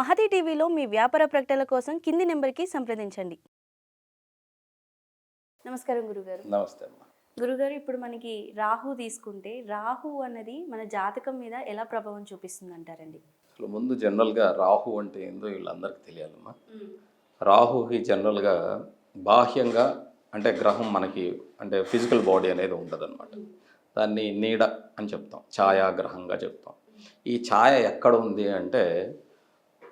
మహతి టీవీలో మీ వ్యాపార ప్రకటనల కోసం కింది నెంబర్కి సంప్రదించండి. నమస్కారం గురుగారు. నమస్తే అమ్మా. గురుగారు ఇప్పుడు మనకి రాహు తీసుకుంటే రాహు అన్నది మన జాతకం మీద ఎలా ప్రభావం చూపిస్తుంది అంటారండి అసలు ముందు జనరల్గా రాహు అంటే ఏందో వీళ్ళందరికీ తెలియాలమ్మా. రాహుకి జనరల్గా బాహ్యంగా అంటే గ్రహం మనకి అంటే ఫిజికల్ బాడీ అనేది ఉండదన్నమాట. దాన్ని నీడ అని చెప్తాం ఛాయాగ్రహంగా చెప్తాం. ఈ ఛాయ ఎక్కడ ఉంది అంటే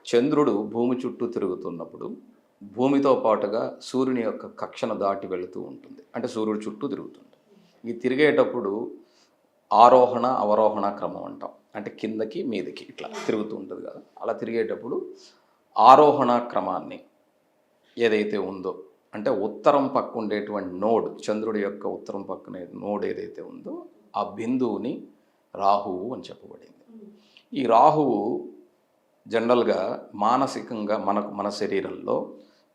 చంద్రుడు భూమి చుట్టూ తిరుగుతున్నప్పుడు భూమితో పాటుగా సూర్యుని యొక్క కక్షను దాటి వెళుతూ ఉంటుంది. అంటే సూర్యుడు చుట్టూ తిరుగుతుంది. ఈ తిరిగేటప్పుడు ఆరోహణ అవరోహణ క్రమం అంటాం. అంటే కిందకి మీదకి ఇట్లా తిరుగుతూ ఉంటుంది కదా. అలా తిరిగేటప్పుడు ఆరోహణ క్రమాన్ని ఏదైతే ఉందో అంటే ఉత్తరం పక్క ఉండేటువంటి నోడ్ చంద్రుడి యొక్క ఉత్తరం పక్కనే నోడ్ ఏదైతే ఉందో ఆ బిందువుని రాహువు అని చెప్పబడింది. ఈ రాహువు జనరల్గా మానసికంగా మనకు మన శరీరంలో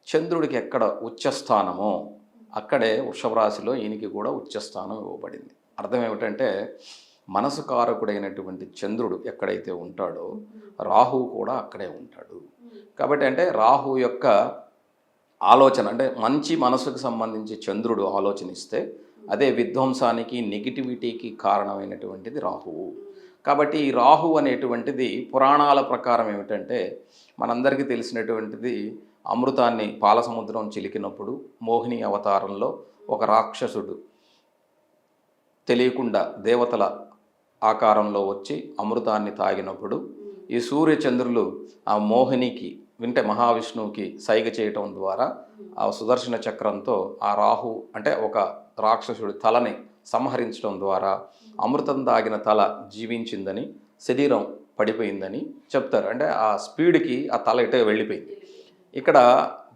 చంద్రుడికి ఎక్కడ ఉచ్చస్థానమో అక్కడే వృషభ రాశిలో ఈయనకి కూడా ఉచ్చస్థానం ఇవ్వబడింది. అర్థం ఏమిటంటే మనసు కారకుడైనటువంటి చంద్రుడు ఎక్కడైతే ఉంటాడో రాహువు కూడా అక్కడే ఉంటాడు. కాబట్టి అంటే రాహు యొక్క ఆలోచన అంటే మంచి మనసుకు సంబంధించి చంద్రుడు ఆలోచనిస్తే అదే విధ్వంసానికి నెగిటివిటీకి కారణమైనటువంటిది రాహువు. కాబట్టి ఈ రాహు అనేటువంటిది పురాణాల ప్రకారం ఏమిటంటే మనందరికీ తెలిసినటువంటిది అమృతాన్ని పాలసముద్రం చిలికినప్పుడు మోహిని అవతారంలో ఒక రాక్షసుడు తెలియకుండా దేవతల ఆకారంలో వచ్చి అమృతాన్ని తాగినప్పుడు ఈ సూర్యచంద్రులు ఆ మోహినికి వింటే మహావిష్ణువుకి సైగ చేయటం ద్వారా ఆ సుదర్శన చక్రంతో ఆ రాహు అంటే ఒక రాక్షసుడి తలని సంహరించడం ద్వారా అమృతం తాగిన తల జీవించిందని శరీరం పడిపోయిందని చెప్తారు. అంటే ఆ స్పీడ్కి ఆ తల ఇటే వెళ్ళిపోయింది. ఇక్కడ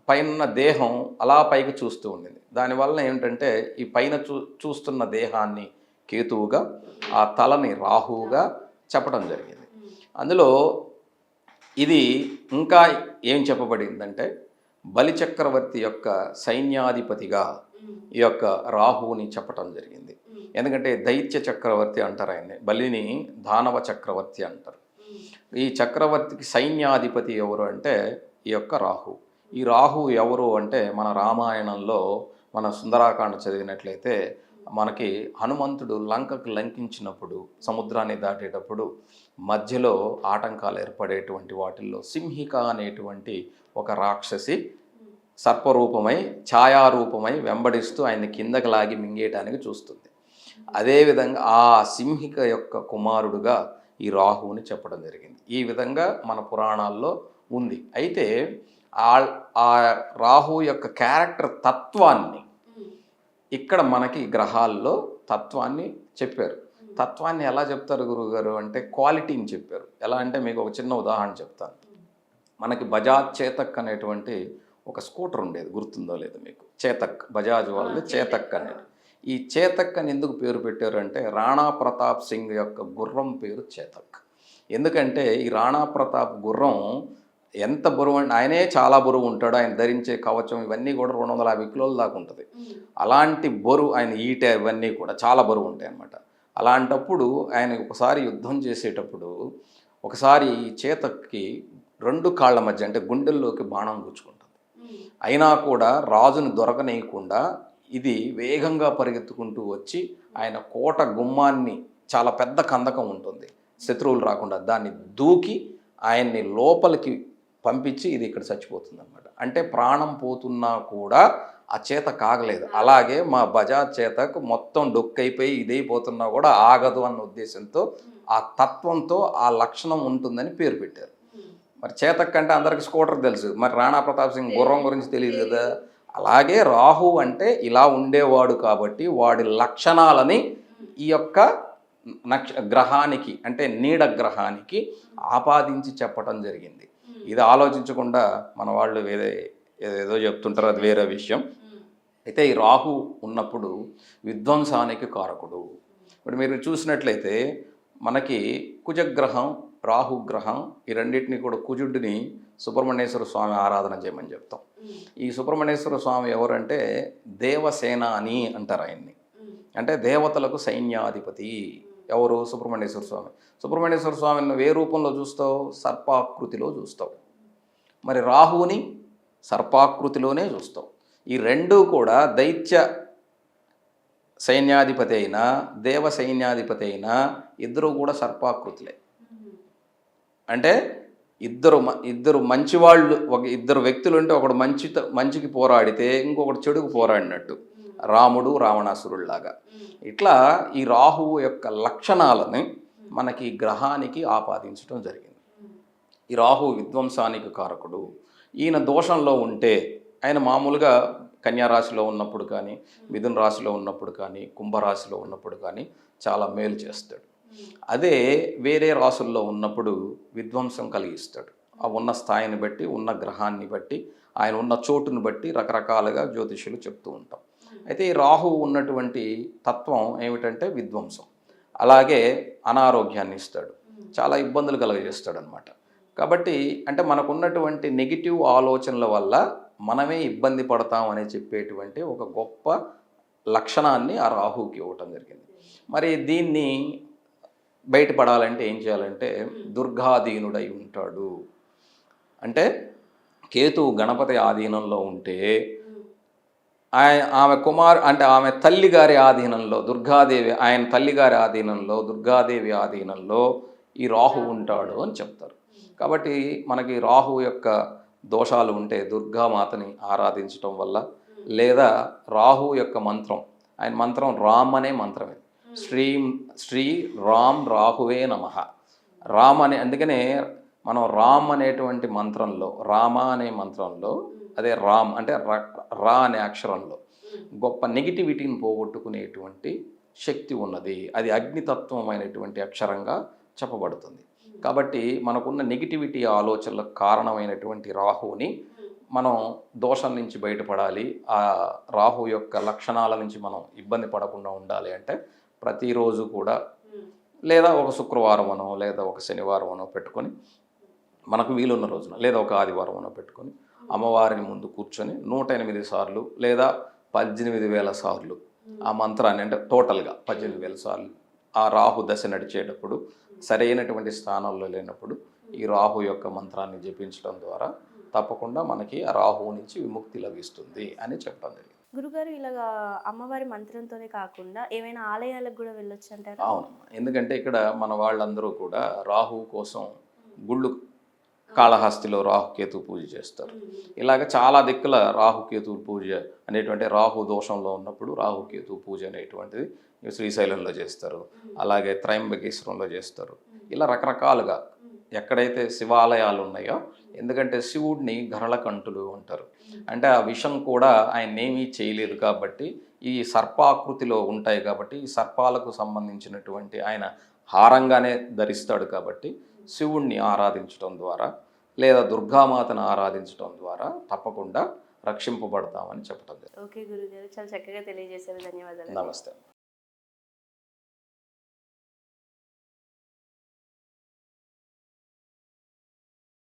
పైన దేహం అలా పైకి చూస్తూ ఉండింది. దానివల్ల ఏంటంటే ఈ పైన చూ చూస్తున్న దేహాన్ని కేతువుగా ఆ తలని రాహువుగా చెప్పడం జరిగింది. అందులో ఇది ఇంకా ఏం చెప్పబడిందంటే బలిచక్రవర్తి యొక్క సైన్యాధిపతిగా ఈ యొక్క రాహువుని చెప్పటం జరిగింది. ఎందుకంటే దైత్య చక్రవర్తి అంటారు ఆయన్ని. బలిని దానవ చక్రవర్తి అంటారు. ఈ చక్రవర్తికి సైన్యాధిపతి ఎవరు అంటే ఈ యొక్క రాహు. ఈ రాహు ఎవరు అంటే మన రామాయణంలో మన సుందరాకాండ చదివినట్లయితే మనకి హనుమంతుడు లంకకు లంకించినప్పుడు సముద్రాన్ని దాటేటప్పుడు మధ్యలో ఆటంకాలు ఏర్పడేటువంటి వాటిల్లో సింహిక అనేటువంటి ఒక రాక్షసి సర్పరూపమై ఛాయారూపమై వెంబడిస్తూ ఆయన కిందకి లాగి మింగేయటానికి చూస్తుంది. అదేవిధంగా ఆ సింహిక యొక్క కుమారుడుగా ఈ రాహువుని చెప్పడం జరిగింది. ఈ విధంగా మన పురాణాల్లో ఉంది. అయితే ఆ ఆ రాహు యొక్క క్యారెక్టర్ తత్వాన్ని ఇక్కడ మనకి గ్రహాల్లో తత్వాన్ని చెప్పారు. తత్వాన్ని ఎలా చెప్తారు గురువుగారు అంటే క్వాలిటీని చెప్పారు. ఎలా అంటే మీకు ఒక చిన్న ఉదాహరణ చెప్తాను. మనకి బజాజ్ చేతక్ అనేటువంటి ఒక స్కూటర్ ఉండేది గుర్తుందో లేదో మీకు? చేతక్ బజాజ్ వాళ్ళది చేతక్ అనేది. ఈ చేతక్ అని ఎందుకు పేరు పెట్టారు అంటే రాణా ప్రతాప్ సింగ్ యొక్క గుర్రం పేరు చేతక్. ఎందుకంటే ఈ రాణా ప్రతాప్ గుర్రం ఎంత బరువు అంటే ఆయనే చాలా బరువు ఉంటాడు ఆయన ధరించే కవచం ఇవన్నీ కూడా రెండు వందల యాభై కిలోల దాకా ఉంటుంది. అలాంటి బరువు ఆయన ఈట ఇవన్నీ కూడా చాలా బరువు ఉంటాయి అన్నమాట. అలాంటప్పుడు ఆయన ఒకసారి యుద్ధం చేసేటప్పుడు ఒకసారి ఈ చేతక్కి రెండు కాళ్ళ మధ్య అంటే గుండెల్లోకి బాణం గుచ్చుకుంటుంది. అయినా కూడా రాజుని దొరకనేయకుండా ఇది వేగంగా పరిగెత్తుకుంటూ వచ్చి ఆయన కోట గుమ్మాన్ని చాలా పెద్ద కందకం ఉంటుంది. శత్రువులు రాకుండా దాన్ని దూకి ఆయన్ని లోపలికి పంపించి ఇది ఇక్కడ చచ్చిపోతుంది అనమాట అంటే ప్రాణం పోతున్నా కూడా ఆ చేత కాగలేదు. అలాగే మా బజాజ్ చేతకు మొత్తం డొక్కైపోయి ఇదైపోతున్నా కూడా ఆగదు అన్న ఉద్దేశంతో ఆ తత్వంతో ఆ లక్షణం ఉంటుందని పేరు పెట్టారు. మరి చేతక్ అంటే అందరికి స్కూటర్ తెలుసు. మరి రాణా ప్రతాప్ సింగ్ గుర్రం గురించి తెలియదు కదా. అలాగే రాహు అంటే ఇలా ఉండేవాడు కాబట్టి వాడి లక్షణాలని ఈ యొక్క నక్ష గ్రహానికి అంటే నీడ గ్రహానికి ఆపాదించి చెప్పటం జరిగింది. ఇది ఆలోచించకుండా మన వాళ్ళు వేరే ఏదేదో చెప్తుంటారు అది వేరే విషయం. అయితే ఈ రాహు ఉన్నప్పుడు విధ్వంసానికి కారకుడు. ఇప్పుడు మీరు చూసినట్లయితే మనకి కుజగ్రహం రాహుగ్రహం ఈ రెండింటిని కూడా కుజుడిని సుబ్రహ్మణ్యేశ్వర స్వామి ఆరాధన చేయమని చెప్తాం. ఈ సుబ్రహ్మణ్యేశ్వర స్వామి ఎవరంటే దేవసేన అని అంటారు ఆయన్ని. అంటే దేవతలకు సైన్యాధిపతి ఎవరు? సుబ్రహ్మణ్యేశ్వర స్వామి. సుబ్రహ్మణ్యేశ్వర స్వామిని ఏ రూపంలో చూస్తావు? సర్పాకృతిలో చూస్తావు. మరి రాహువుని సర్పాకృతిలోనే చూస్తాం ఈ రెండు కూడా దైత్య సైన్యాధిపతి అయినా దేవ సైన్యాధిపతి అయినా ఇద్దరు కూడా సర్పాకృతులే. అంటే ఇద్దరు ఇద్దరు మంచివాళ్ళు ఒక ఇద్దరు వ్యక్తులు ఉంటే ఒకడు మంచి మంచికి పోరాడితే ఇంకొకడు చెడుకు పోరాడినట్టు. రాముడు రావణాసురుడిలాగా ఇట్లా ఈ రాహువు యొక్క లక్షణాలని మనకి గ్రహానికి ఆపాదించడం జరిగింది. ఈ రాహు విధ్వంసానికి కారకుడు. ఈయన దోషంలో ఉంటే ఆయన మామూలుగా కన్యారాశిలో ఉన్నప్పుడు కానీ మిథున రాశిలో ఉన్నప్పుడు కానీ కుంభరాశిలో ఉన్నప్పుడు కానీ చాలా మేలు చేస్తాడు. అదే వేరే రాసుల్లో ఉన్నప్పుడు విధ్వంసం కలిగిస్తాడు. ఆ ఉన్న స్థాయిని బట్టి ఉన్న గ్రహాన్ని బట్టి ఆయన ఉన్న చోటును బట్టి రకరకాలుగా జ్యోతిషులు చెప్తూ ఉంటాం. అయితే ఈ రాహు ఉన్నటువంటి తత్వం ఏమిటంటే విధ్వంసం. అలాగే అనారోగ్యాన్ని ఇస్తాడు. చాలా ఇబ్బందులు కలగజేస్తాడు అనమాట కాబట్టి అంటే మనకున్నటువంటి నెగిటివ్ ఆలోచనల వల్ల మనమే ఇబ్బంది పడతాం అని చెప్పేటువంటి ఒక గొప్ప లక్షణాన్ని ఆ రాహుకి ఇవ్వటం జరిగింది. మరి దీన్ని బయటపడాలంటే ఏం చేయాలంటే దుర్గాధీనుడై ఉంటాడు. అంటే కేతువు గణపతి ఆధీనంలో ఉంటే ఆయన ఆమె కుమార్ అంటే ఆమె తల్లి గారి ఆధీనంలో దుర్గాదేవి ఆయన తల్లి గారి ఆధీనంలో దుర్గాదేవి ఆధీనంలో ఈ రాహు ఉంటాడు అని చెప్తారు. కాబట్టి మనకి రాహు యొక్క దోషాలు ఉంటే దుర్గామాతని ఆరాధించటం వల్ల లేదా రాహు యొక్క మంత్రం ఆయన మంత్రం రామ్ అనే మంత్రమే. శ్రీ శ్రీ రామ్ రాహువే నమ. రామ్ అనే అందుకనే మనం రామ్ అనేటువంటి మంత్రంలో రామ అనే మంత్రంలో అదే రామ్ అంటే రా అనే అక్షరంలో గొప్ప నెగిటివిటీని పోగొట్టుకునేటువంటి శక్తి ఉన్నది. అది అగ్నితత్వమైనటువంటి అక్షరంగా చెప్పబడుతుంది. కాబట్టి మనకున్న నెగిటివిటీ ఆలోచనలకు కారణమైనటువంటి రాహువుని మనం దోషం నుంచి బయటపడాలి. ఆ రాహు యొక్క లక్షణాల నుంచి మనం ఇబ్బంది పడకుండా ఉండాలి అంటే ప్రతిరోజు కూడా లేదా ఒక శుక్రవారం అనో లేదా ఒక శనివారం అనో పెట్టుకొని మనకు వీలున్న రోజున లేదా ఒక ఆదివారం అనో పెట్టుకొని అమ్మవారిని ముందు కూర్చొని నూట ఎనిమిది సార్లు లేదా పద్దెనిమిది వేల సార్లు ఆ మంత్రాన్ని అంటే టోటల్గా పద్దెనిమిది వేల సార్లు ఆ రాహు దశ నడిచేటప్పుడు సరైనటువంటి స్థానంలో లేనప్పుడు ఈ రాహు యొక్క మంత్రాన్ని జపించడం ద్వారా తప్పకుండా మనకి ఆ రాహువు నుంచి విముక్తి లభిస్తుంది అని చెప్పడం జరిగింది. గురుగారు ఇలాగా అమ్మవారి మంత్రంతోనే కాకుండా ఏమైనా ఆలయాలకు కూడా వెళ్ళొచ్చు అంటారా? అవునమ్మా ఎందుకంటే ఇక్కడ మన వాళ్ళందరూ కూడా రాహువు కోసం గుళ్ళు కాళహస్తిలో రాహుకేతు పూజ చేస్తారు. ఇలాగ చాలా దిక్కుల రాహుకేతు పూజ అనేటువంటి రాహు దోషంలో ఉన్నప్పుడు రాహుకేతు పూజ అనేటువంటిది శ్రీశైలంలో చేస్తారు. అలాగే త్రయంబకేశ్వరంలో చేస్తారు. ఇలా రకరకాలుగా ఎక్కడైతే శివాలయాలు ఉన్నాయో ఎందుకంటే శివుడిని గరళకంఠులు అంటారు. అంటే ఆ విషం కూడా ఆయన ఏమీ చేయలేదు కాబట్టి ఈ సర్పాకృతిలో ఉంటాయి కాబట్టి ఈ సర్పాలకు సంబంధించినటువంటి ఆయన హారంగానే ధరిస్తాడు కాబట్టి శివుణ్ణి ఆరాధించడం ద్వారా లేదా దుర్గామాతను ఆరాధించడం ద్వారా తప్పకుండా రక్షింపబడతామని చెప్పడం ఓకే గురుగారు చాలా చక్కగా తెలియజేశారు. ధన్యవాదాలు. నమస్తే.